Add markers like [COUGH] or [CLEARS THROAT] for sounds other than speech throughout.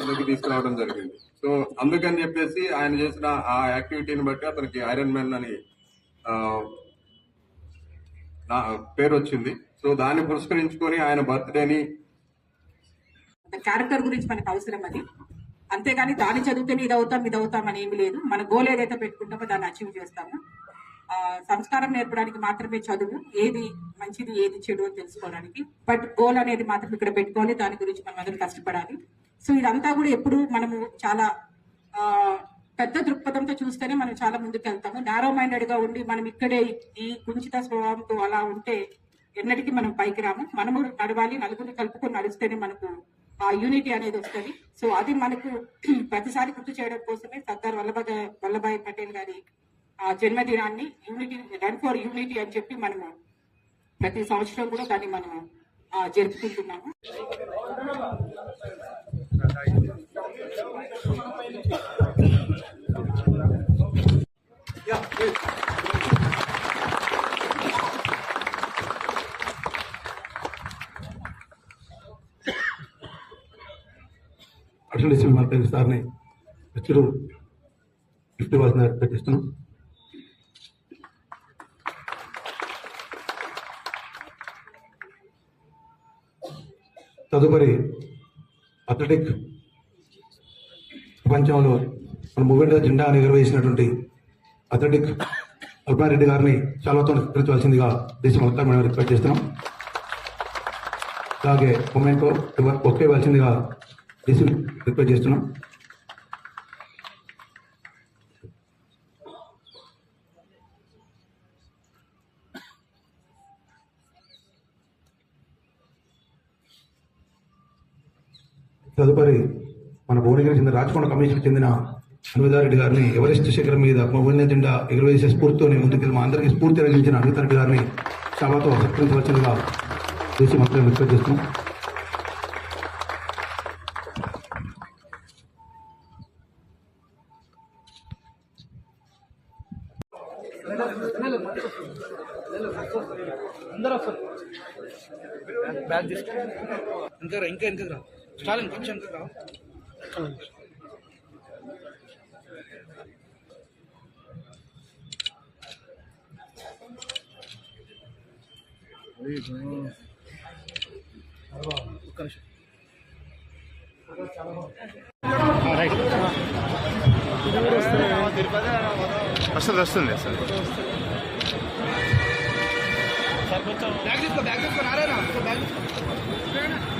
కిందకి తీసుకురావడం జరిగింది. సో అందుకని చెప్పేసి ఆయన చేసిన ఆ యాక్టివిటీని బట్టి అతనికి ఐరన్ మ్యాన్ అని నా పేరు వచ్చింది. సో దాన్ని పురస్కరించుకొని ఆయన బర్త్డేని క్యారెక్టర్ గురించి మనకు అవసరం అది. అంతేగాని దాన్ని చదివితేనే ఇది అవుతాం ఇది అవుతాం అని ఏమి లేదు. మన గోల్ ఏదైతే పెట్టుకుంటామో దాన్ని అచీవ్ చేస్తాము. సంస్కారం నేర్పడానికి మాత్రమే చదువు. ఏది మంచిది ఏది చెడు అని తెలుసుకోవడానికి. బట్ గోల్ అనేది మాత్రం ఇక్కడ పెట్టుకోవాలి. దాని గురించి మనం అందరూ కష్టపడాలి. సో ఇదంతా కూడా ఎప్పుడు మనము చాలా పెద్ద దృక్పథంతో చూస్తేనే మనం చాలా ముందుకు వెళ్తాము. నారో మైండెడ్గా ఉండి మనం ఇక్కడే ఈ కుంచిత స్వభావంతో అలా ఉంటే ఎన్నటికీ మనం పైకి రాము. మనము నడవాలి నలుగురిని కలుపుకొని నడిస్తేనే మనకు ఆ యూనిటీ అనేది వస్తుంది. సో అది మనకు [CLEARS THROAT] ప్రతిసారి గుర్తు చేయడం కోసమే సర్దార్ వల్లభాయ్ వల్లభాయ్ పటేల్ గారి ఆ జన్మదినాన్ని యూనిటీ రన్ ఫర్ యూనిటీ అని చెప్పి మనము ప్రతి సంవత్సరం కూడా దాన్ని మనం జరుపుకుంటున్నాము. అడిషనల్ డిస్ట్రిక్ట్ మార్కెట్ సార్ని వచ్చారు గిఫ్ట్ ఇవ్వాల్సిన ప్రకటిస్తున్నాం తదుపరి అథ్లెటిక్ ప్రపంచంలో మన మూవెంట జెండా ఎగురవేసినటువంటి అథ్లెటిక్ అల్పారెడ్డి గారిని చాలాతో సత్కరించవలసిందిగా దేశం మొత్తం మేము రిక్వెస్ట్ చేస్తున్నాం. అలాగే మొమెంటో ఒకే ఇవ్వాల్సిందిగా దేశం రిక్వెస్ట్ చేస్తున్నాం. తదుపరి మన భువనగిరికి చెందిన రాచకొండ కమిషన్కి చెందిన అనువిధారెడ్డి గారిని ఎవరెస్ట్ శిఖరం మీద మొబైల్ జెండా ఎగురవేసే స్ఫూర్తితో ముందుకు మా అందరికీ స్ఫూర్తి కలిగించిన అనువిధారెడ్డి గారిని సభతో సత్కరించవలసిందిగా దేశీ మంత్రులు రిక్వెస్ట్ చేస్తున్నాం. ఇంకా రా ఇంకా ఇంకా రా. స్టాలిన్ కొంచెం ఒక్క నిమిషం వస్తుంది వస్తుంది. వస్తుంది బ్యాగ్ తీసుకో బ్యాగ్ తీసుకో రారేనా బ్యాగ్ తీసుకో.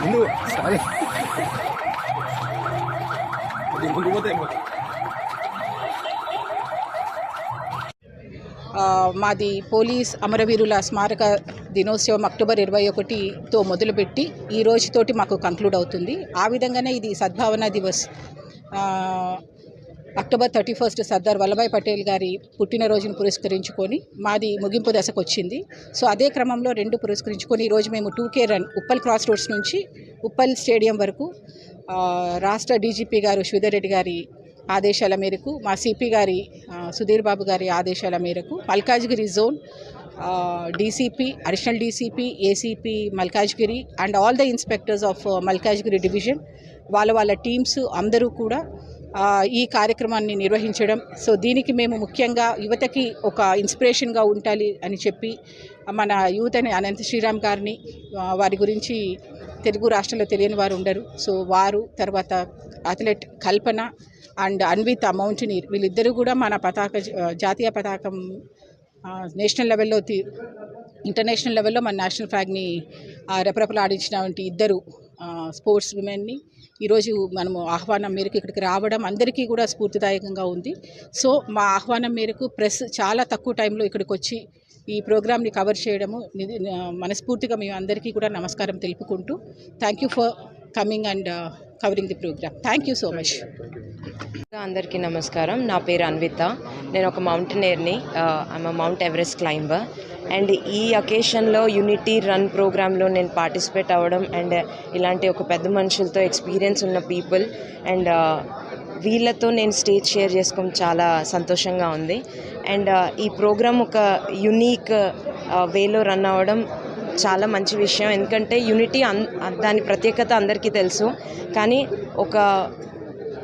ముందు సారీ ముందు పోతే ఆ, మాది పోలీస్ అమరవీరుల స్మారక దినోత్సవం అక్టోబర్ ఇరవై ఒకటితో మొదలుపెట్టి ఈ రోజుతోటి మాకు కంక్లూడ్ అవుతుంది. ఆ విధంగానే ఇది Sadbhavana Diwas. October thirty first Sardar Vallabhbhai Patel గారి పుట్టినరోజును పురస్కరించుకొని మాది ముగింపు దశకు వచ్చింది. సో అదే క్రమంలో రెండు పురస్కరించుకొని ఈరోజు మేము two K run Uppal cross roads నుంచి ఉప్పల్ స్టేడియం వరకు రాష్ట్ర డీజీపీ గారు శ్రీధర్ రెడ్డి గారి ఆదేశాల మేరకు మా సిపి గారి సుధీర్ బాబు గారి ఆదేశాల మేరకు Malkajgiri zone DCP additional DCP ACP Malkajgiri and all the inspectors of Malkajgiri division వాళ్ళ వాళ్ళ టీమ్స్ అందరూ కూడా ఈ కార్యక్రమాన్ని నిర్వహించడం. సో దీనికి మేము ముఖ్యంగా యువతకి ఒక ఇన్స్పిరేషన్గా ఉండాలి అని చెప్పి మన యూత్ అనంత శ్రీరామ్ గారిని వారి గురించి తెలుగు రాష్ట్రంలో తెలియని వారు ఉండరు. సో వారు తర్వాత athlete Kalpana and Anvitha mountaineer వీళ్ళిద్దరూ కూడా మన పతాక జాతీయ పతాకం నేషనల్ లెవెల్లో ఇంటర్నేషనల్ లెవెల్లో మన నేషనల్ ఫ్లాగ్ని రెపరెపలాడించినటువంటి ఇద్దరు స్పోర్ట్స్ విమెన్ని ఈరోజు మనము ఆహ్వానం మేరకు ఇక్కడికి రావడం అందరికీ కూడా స్ఫూర్తిదాయకంగా ఉంది. సో మా ఆహ్వానం మేరకు ప్రెస్ చాలా తక్కువ టైంలో ఇక్కడికి వచ్చి ఈ ప్రోగ్రామ్ని కవర్ చేయడము మనస్ఫూర్తిగా మేము అందరికీ కూడా నమస్కారం తెలుపుకుంటూ thank you for coming and covering the programme. Thank you so much. అందరికీ నమస్కారం. నా పేరు అన్విత. నేను ఒక మౌంటైనర్ని I'm Mount Everest climber. And ఈ అకేషన్లో యూనిటీ రన్ ప్రోగ్రాంలో నేను పార్టిసిపేట్ అవ్వడం అండ్ ఇలాంటి ఒక పెద్ద మనుషులతో ఎక్స్పీరియన్స్ ఉన్న పీపుల్ అండ్ uh, వీళ్ళతో నేను స్టేజ్ షేర్ చేసుకోవడం చాలా సంతోషంగా ఉంది. అండ్ uh, ఈ ప్రోగ్రామ్ ఒక యునీక్ వేలో రన్ అవ్వడం చాలా మంచి విషయం. ఎందుకంటే యూనిటీ అన్ దాని ప్రత్యేకత అందరికీ తెలుసు. కానీ ఒక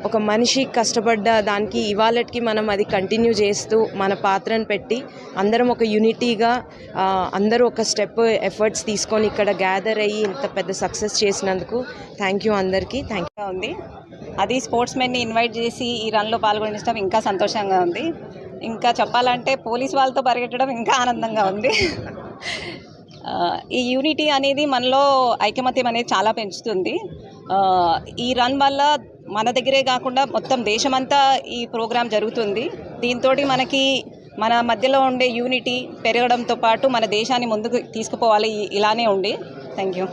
ఒక మనిషి కష్టపడ్డ దానికి ఇవాళకి మనం అది కంటిన్యూ చేస్తూ మన పాత్రను పెట్టి అందరం ఒక యూనిటీగా అందరూ ఒక స్టెప్ ఎఫర్ట్స్ తీసుకొని ఇక్కడ గ్యాదర్ అయ్యి ఇంత పెద్ద సక్సెస్ చేసినందుకు థ్యాంక్ యూ అందరికీ థ్యాంక్ యూ ఉంది. అది స్పోర్ట్స్ మెన్ని ఇన్వైట్ చేసి ఈ రన్లో పాల్గొనించడం ఇంకా సంతోషంగా ఉంది. ఇంకా చెప్పాలంటే పోలీస్ వాళ్ళతో పరిగెట్టడం ఇంకా ఆనందంగా ఉంది. ఈ యూనిటీ అనేది మనలో ఐకమత్యం అనేది చాలా పెంచుతుంది. ఈ రన్ వల్ల మన దగ్గరే కాకుండా మొత్తం దేశమంతా ఈ ప్రోగ్రాం జరుగుతుంది. దీంతో మనకి మన మధ్యలో ఉండే యూనిటీ పెరగడంతో పాటు మన దేశాన్ని ముందుకు తీసుకుపోవాలి ఇలానే ఉండి. Thank you